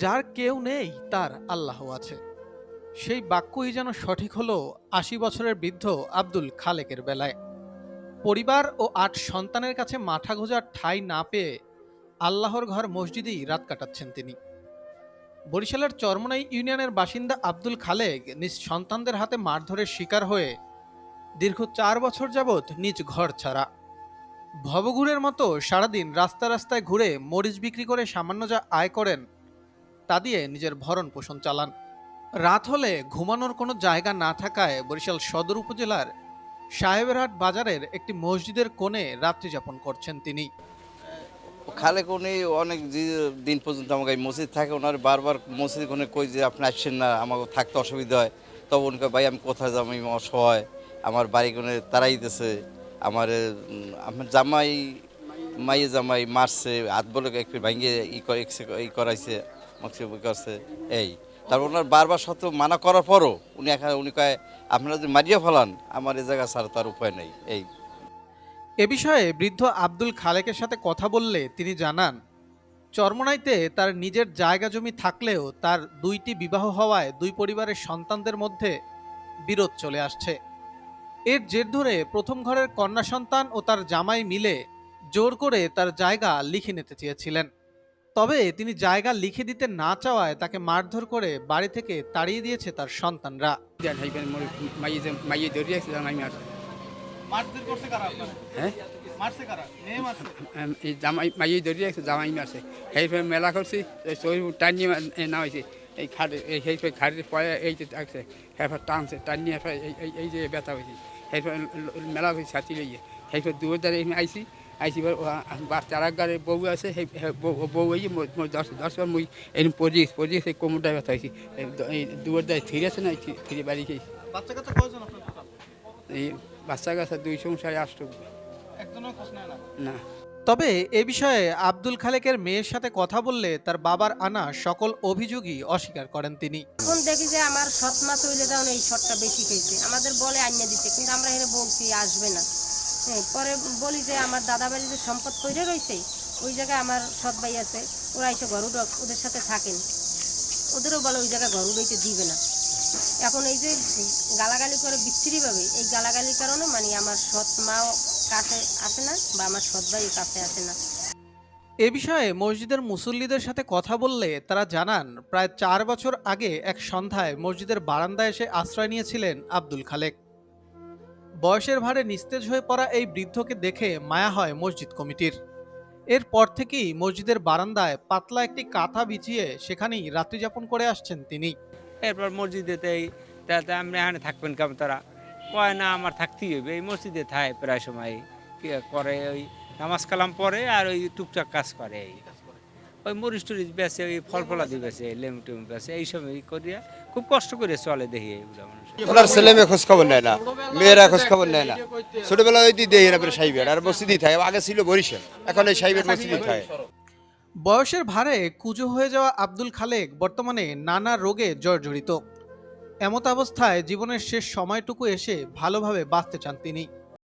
যার কেউ নেই, তার আল্লাহ আছে। সেই বাক্যই যেন সঠিক হলো আশি বছরের বৃদ্ধ আব্দুল খালেকের বেলায়। পরিবার ও আট সন্তানের কাছে মাথা গোজার ঠাঁই না পেয়ে আল্লাহর ঘর মসজিদেই রাত কাটাচ্ছেন তিনি। বরিশালের চরমনাই ইউনিয়নের বাসিন্দা আব্দুল খালেক নিজ সন্তানদের হাতে মারধরের শিকার হয়ে দীর্ঘ চার বছর যাবৎ নিজ ঘর ছাড়া। ভবঘুরের মতো সারাদিন রাস্তা রাস্তায় ঘুরে মরিচ বিক্রি করে সামান্য যা আয় করেন তা দিয়ে নিজের ভরণ পোষণ চালান। রাত হলে ঘুমানোর কোনো জায়গা না থাকায় বরিশাল সদর উপজেলার সাহেবেরহাট বাজারের একটি মসজিদের কোণে রাত্রি যাপন করছেন তিনি। খালে উনি অনেক দিন পর্যন্ত আমাকে এই মসজিদ থাকে। ওনার বারবার মসজিদ কোনে কই যে আপনি আসছেন না, আমাকে থাকতে অসুবিধা হয়। তবে উনকে ভাই, আমি কোথায় যাব? আমি অসহায়। আমার বাড়ি কোনে তারাই দিতেছে। আমার আমার জামাই মাইয়ে জামাই মারছে। হাত বলে একটু ভাঙিয়ে ই করাইছে। মাক্সি করছে এই। তারপর ওনার বারবার সত্ত্বেও মানা করার পরও উনি একা উনি কয়, আপনারা যদি মারিয়ে ফেলান, আমার এই জায়গা ছাড়া তার উপায় নেই। এই। এ বিষয়ে বৃদ্ধ আব্দুল খালেকের সাথে কথা বললে তিনি জানান, চরমনাইতে তার নিজের জায়গা জমি থাকলেও তার দুইটি বিবাহ হওয়ায় দুই পরিবারের সন্তানদের মধ্যে বিরোধ চলে আসছে। এর জের ধরে প্রথম ঘরের কন্যা সন্তান ও তার জামাই মিলে জোর করে তার জায়গা লিখে নিতে চেয়েছিলেন। তবে তিনি জায়গা লিখে দিতে না চাওয়ায় তাকে মারধর করে বাড়ি থেকে তাড়িয়ে দিয়েছে তার সন্তানরা। জামাই হ্যাঁ? জামাই মাইয়ে ধরে রাখছে জামাই মারছে। সেইভাবে মেলা করছি সই টানিয়ে না হয়েছে। এই খাটে এই সেইভাবে খাটের পয়ে এই যে থাকছে টানছে টানিয়ে ফেলে এই যে ব্যথা হয়েছে। মেলা হয়েছে ছাতি লইয়ে। দ্বারা এখানে আইসি আইসি বাচ্চা আর গাড়ি বউ আছে সেই বউ- মোর দশ দশ বার মুই এই পড়ি পড়ি সেই কোমরটা ব্যথা হয়েছি এই দুয়ার দ্বারা ফিরে আছে না ফিরে বাড়ি খেয়েছি এই বাচ্চা কাচ্চা দুই সংসারে আসতো একজনও খোঁজ না? না। তবে এ বিষয়ে আব্দুল খালেকের মেয়ের সাথে কথা বললে তার বাবার আনা সকল অভিযোগই অস্বীকার করেন তিনি। এখন দেখি যে আমার সৎ মা চলে যাওয়া এই শটটা বেশি খেয়েছে। আমাদের বলে আইনা দিতে কিন্তু আমরা এখানে বলছি আসবে না? পরে বলি যে আমার দাদা বাড়ি যে সম্পদ করে রয়েছে ওই জায়গায় আমার সৎ ভাই আছে, ওরা এসে উঠক ওদের সাথে থাকেন। ওদেরও বলে ওই জায়গায় ঘর উঠাইতে দিবে না। এখন এই যে গালাগালি করে বিচ্ছিরিভাবে, এই গালাগালির কারণে মানে আমার সৎ মাও কাছে আসে না বা আমার সৎ ভাইও কাছে আসে না। এ বিষয়ে মসজিদের মুসল্লিদের সাথে কথা বললে তারা জানান, প্রায় চার বছর আগে এক সন্ধ্যায় মসজিদের বারান্দায় এসে আশ্রয় নিয়েছিলেন আব্দুল খালেক। বয়সের ভারে নিস্তেজ হয়ে পড়া এই বৃদ্ধকে দেখে মায়া হয় মসজিদ কমিটির। এরপর থেকেই মসজিদের বারান্দায় পাতলা একটি কাঁথা বিছিয়ে সেখানেই রাত্রিযাপন করে আসছেন তিনি। এরপর মসজিদেতেই তাতে আপনি এখানে থাকবেন কেমন তারা? কয়, না, আমার থাকতেই হবে। এই মসজিদে থাকে প্রায় সময়। করে? ওই নামাজ কালাম পরে আর ওই টুকটাক কাজ করে। ওই মরিচ টরিচ বেছে ওই ফল ফলাদি বেছে লেমু টেমু বেছে এই সময় করিয়া খুব কষ্ট করে চলে দেখি এইগুলো মানুষ। ওনার ছেলে মেয়ে খোঁজ খবর নেয় না মেয়েরা খোঁজ খবর নেয় না। ছোটবেলা ওই দিয়ে দেয় না সাইবের আর মসজিদই থাকে আগে ছিল বরিশাল এখন এই সাইবের মসজিদই থাকে। বয়সের ভারে কুজো হয়ে যাওয়া আব্দুল খালেক বর্তমানে নানা রোগে জর্জরিত। এমত অবস্থায় জীবনের শেষ সময়টুকু এসে ভালোভাবে বাঁচতে চান তিনি।